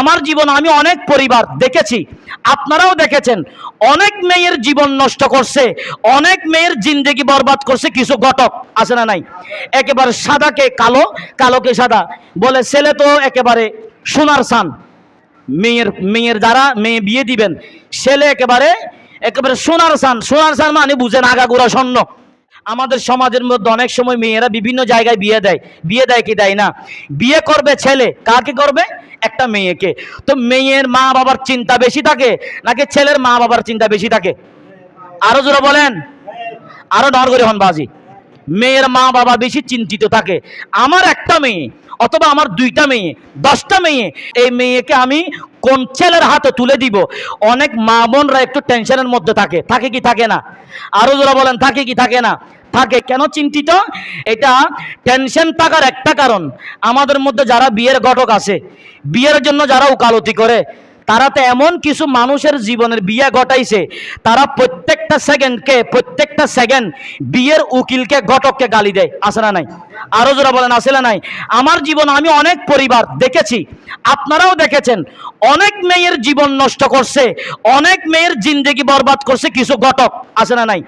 আমার জীবন আমি অনেক পরিবার দেখেছি, আপনারাও দেখেছেন, অনেক মেয়ের জীবন নষ্ট করছে, অনেক মেয়ের জিন্দেগি বরবাদ করছে কিছু ঘটক, আছে না নাই? একেবারে সাদাকে কালো, কালোকে সাদা, বলে ছেলে তো একেবারে সোনার সান মেয়ের মেয়ের দ্বারা মেয়ে বিয়ে দিবেন, ছেলে একেবারে একেবারে সোনার সান সোনার সান মানে বুঝেন আগাগোড়া স্বর্ণ। আমাদের সমাজের মধ্যে অনেক সময় মেয়েরা বিভিন্ন জায়গায় বিয়ে দেয় বিয়ে দেয় কি দেয় না? বিয়ে করবে ছেলে, কাকে করবে? একটা মেয়েকে। তো মেয়ের মা বাবার চিন্তা বেশি থাকে নাকি ছেলের মা বাবার চিন্তা বেশি থাকে? আরও জোরে বলেন। আরও ডর করে হন বাজি। মেয়ের মা বাবা বেশি চিন্তিত থাকে। আমার একটা মেয়ে অথবা আমার দুইটা মেয়ে, দশটা মেয়ে, এই মেয়েকে আমি কোন ছেলের হাতে তুলে দিব? অনেক মা বোনরা একটু টেনশনের মধ্যে থাকে। থাকে কি থাকে না? আরও যারা বলেন, থাকে কি থাকে না? থাকে। কেন চিন্তিত? এটা টেনশন থাকার একটা কারণ। আমাদের মধ্যে যারা বিয়ের ঘটক আছে, বিয়ের জন্য যারা উকালতি করে তারা তো এমন কিছু মানুষের জীবনের বিয়ে ঘটাইছে, তারা প্রত্যেকটা সেকেন্ডকে, প্রত্যেকটা সেকেন্ড বিয়ের উকিলকে, ঘটককে গালি দেয় আসে না নাই? আরও যারা বলেন আসে না নাই? আমার জীবন, আমি অনেক পরিবার দেখেছি, আপনারাও দেখেছেন, অনেক মেয়ের জীবন নষ্ট করছে, অনেক মেয়ের জিন্দেগি বরবাদ করছে কিছু ঘটক, আছে না নাই?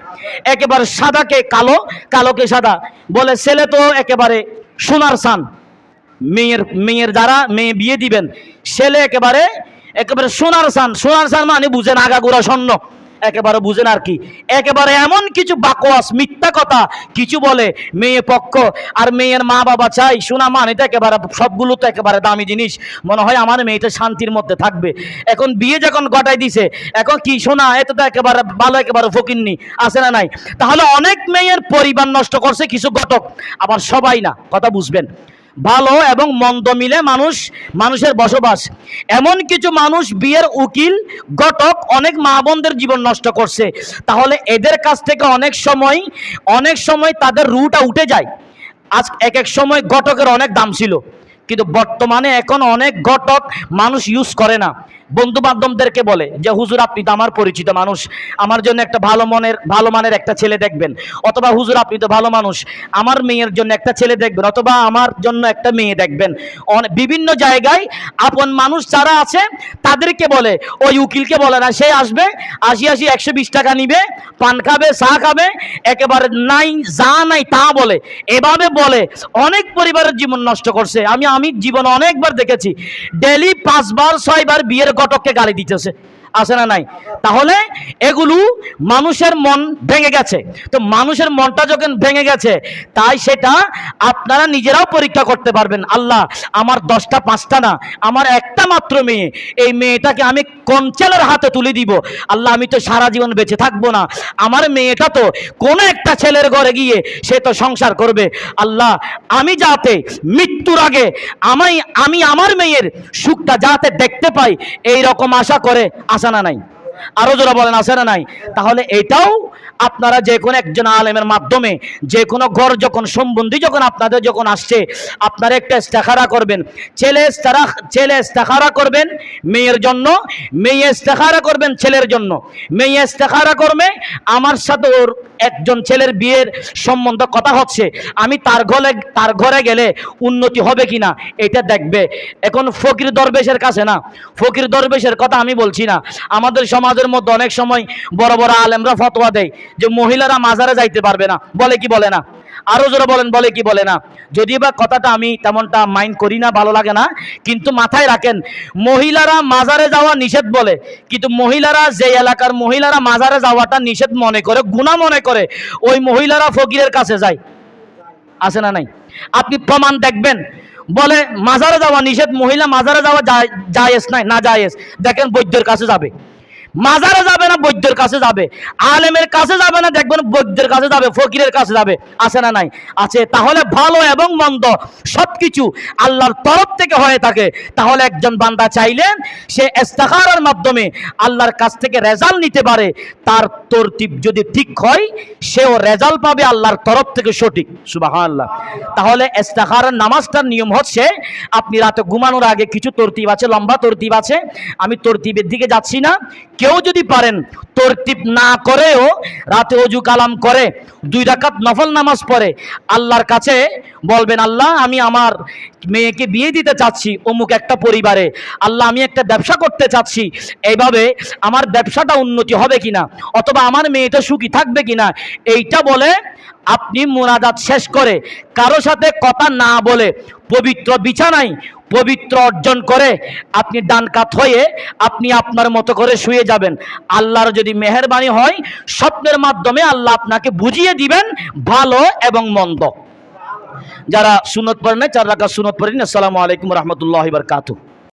একেবারে সাদাকে কালো, কালোকে সাদা। বলে, ছেলে তো একেবারে সোনার সান মেয়ের মেয়ের দ্বারা মেয়ে বিয়ে দিবেন, ছেলে একেবারে একেবারে সোনার সান সোনার সান মানে বুঝেন আগাগোড়া স্বর্ণ। একেবারে বুঝেন আর কি। একেবারে এমন কিছু বাকোয়াস, মিথ্যা কথা কিছু বলে, মেয়ে পক্ষ আর মেয়ের মা বাবা চাই, সোনা মানে তো একেবারে সবগুলো তো একেবারে দামি জিনিস। মনে হয় আমার মেয়েটা শান্তির মধ্যে থাকবে। এখন বিয়ে যখন গটাই দিছে, এখন কি সোনা? এত তো একেবারে ভালো, একেবারে ফকিননি আসে না নাই? তাহলে অনেক মেয়ের পরিবার নষ্ট করছে কিছু ঘটক, আবার সবাই না। কথা বুঝবেন। ভালো এবং মন্দ মিলে মানুষ, মানুষের বসবাস। এমন কিছু মানুষ বিয়ের উকিল, ঘটক অনেক মা বোনদের জীবন নষ্ট করছে। তাহলে এদের কাছ থেকে অনেক সময় অনেক সময় তাদের রুটা উঠে যায়। আজ এক এক সময় ঘটকের অনেক দাম ছিল। কিন্তু বর্তমানে এখন অনেক ঘটক মানুষ ইউজ করে না। বন্ধু বান্ধবদেরকে বলে যে, হুজুর, আপনি তো আমার পরিচিত মানুষ। আমার জন্য একটা ভালো মনের, ভালো মানের একটা ছেলে দেখবেন। অথবা, হুজুর, আপনি তো ভালো মানুষ। আমার মেয়ের জন্য একটা ছেলে দেখবেন, অথবা আমার জন্য একটা মেয়ে দেখবেন। বিভিন্ন জায়গায় আপন মানুষ যারা আছে, তাদেরকে বলে, ওই উকিলকে বলে না, সে আসবে, আসি আসি, একশো বিশ টাকা নিবে, পান খাবে, চা খাবে, একেবারে নাই, যা নাই তা বলে। এভাবে বলে, অনেক পরিবারের জীবন নষ্ট করছে। আমি আমি জীবন অনেকবার দেখেছি। ডেলি পাঁচবার, ছয়বার বিয়ের ঘটককে গালি দিতেছে। আছে না নাই? তাহলে এগুলো মানুষের মন ভেঙে গেছে। তো মানুষের মনটা যখন ভেঙে গেছে, তাই সেটা আপনারা নিজেরাও পরীক্ষা করতে পারবেন। আল্লাহ, আমার দশটা, পাঁচটা না, আমার একটা মাত্র মেয়ে। এই মেয়েটাকে আমি কোন ছেলের হাতে তুলে দিব। আল্লাহ, আমি তো সারা জীবন বেঁচে থাকব না। আমার মেয়েটা তো কোনো একটা ছেলের ঘরে গিয়ে সে তো সংসার করবে। আল্লাহ, আমি যাতে মৃত্যুর আগে আমি আমি আমার মেয়ের সুখটা যাতে দেখতে পাই এই রকম আশা করে না নাই। আরও যারা বলেন, আছে না নাই? তাহলে এটাও আপনারা যে কোনো একজন আলেমের মাধ্যমে, যে কোনো ঘর যখন, সম্বন্ধী যখন আপনাদের যখন আসছে, আপনারা একটা ইস্তেখারা করবেন। ছেলে ইস্তারা, ছেলে ইস্তেখারা করবেন মেয়ের জন্য, মেয়ে ইস্তেখারা করবেন ছেলের জন্য। মেয়ে ইস্তেখারা করবে, আমার সাথে ওর একজন ছেলের বিয়ের সম্বন্ধ কথা হচ্ছে। আমি তার ঘরে তার ঘরে গেলে উন্নতি হবে কিনা, এটা দেখবে। এখন ফকির দরবেশের কাছে না। ফকির দরবেশের কথা আমি বলছি না। আমাদের সমাজের মধ্যে অনেক সময় বড় বড় আলেমরা ফতোয়া দেয় যে মহিলারা মাজারে যাইতে পারবে না। বলে কি বলে না? আরও জোরে বলেন, বলে কি বলে না? যদিও বা কথাটা আমি তেমনটা মাইন্ড করি না, ভালো লাগে না, কিন্তু মাথায় রাখেন, মহিলারা মাজারে যাওয়া নিষেধ বলে, কিন্তু মহিলারা যে এলাকার মহিলারা মাজারে যাওয়াটা নিষেধ মনে করে গুণা মনে করে, ওই মহিলারা ফকিরের কাছে যায়। আছে না নাই? আপনি প্রমাণ দেখবেন, বলে মাজারে যাওয়া নিষেধ, মহিলা মাজারে যাওয়া যায়- জায়েজ নাই, না জায়েজ। দেখেন বৈদ্যের কাছে যাবে। মাজারে যাবে না বৈদ্যের কাছে যাবে। আলেমের কাছে যাবে না, দেখবেন বৈদ্যের কাছে যাবে, ফকিরের কাছে যাবে। আছে না নাই? আছে। তাহলে ভালো এবং মন্দ সবকিছু আল্লাহর তরফ থেকে হয়ে থাকে। তাহলে একজন বান্দা চাইলেন, সে ইস্তেখারার মাধ্যমে আল্লাহর কাছ থেকে রেজাল্ট নিতে পারে। তার তরতিব যদি ঠিক হয়, সেও রেজাল্ট পাবে আল্লাহর তরফ থেকে সঠিক। সুবহানাল্লাহ। তাহলে ইস্তেখারার নামাজটার নিয়ম হচ্ছে, আপনি রাতে ঘুমানোর আগে কিছু তরতিব আছে, লম্বা তরতিব আছে। আমি তরতিবের দিকে যাচ্ছি না। কেউ যদি পারেন তরতিব না করেও রাতে অজু কালাম করে, দুই রাকাত নফল নামাজ পড়ে। আল্লাহর কাছে বলবেন, আল্লাহ, আমি আমার মেয়েকে বিয়ে দিতে চাচ্ছি অমুক একটা পরিবারে। আল্লাহ, আমি একটা ব্যবসা করতে চাচ্ছি। এইভাবে আমার ব্যবসাটা উন্নতি হবে কিনা? অথবা আমার মেয়েটা সুখী থাকবে কিনা? এইটা বলে আপনি মোনাজাত শেষ করে, কারও সাথে কথা না বলে পবিত্র বিছানায় পবিত্র অর্জন করে আপনি ডান কাত হয়ে আপনি আপনার মতো করে শুয়ে যাবেন। আল্লাহর যদি মেহরবানি হয়, স্বপ্নের মাধ্যমে আল্লাহ আপনাকে বুঝিয়ে দিবেন ভালো এবং মন্দ। যারা সুনত পড়েন চার রাখা সুনত পড়েন আসসালামু আলাইকুম রহমতুল্লাহ বারকাতুহ।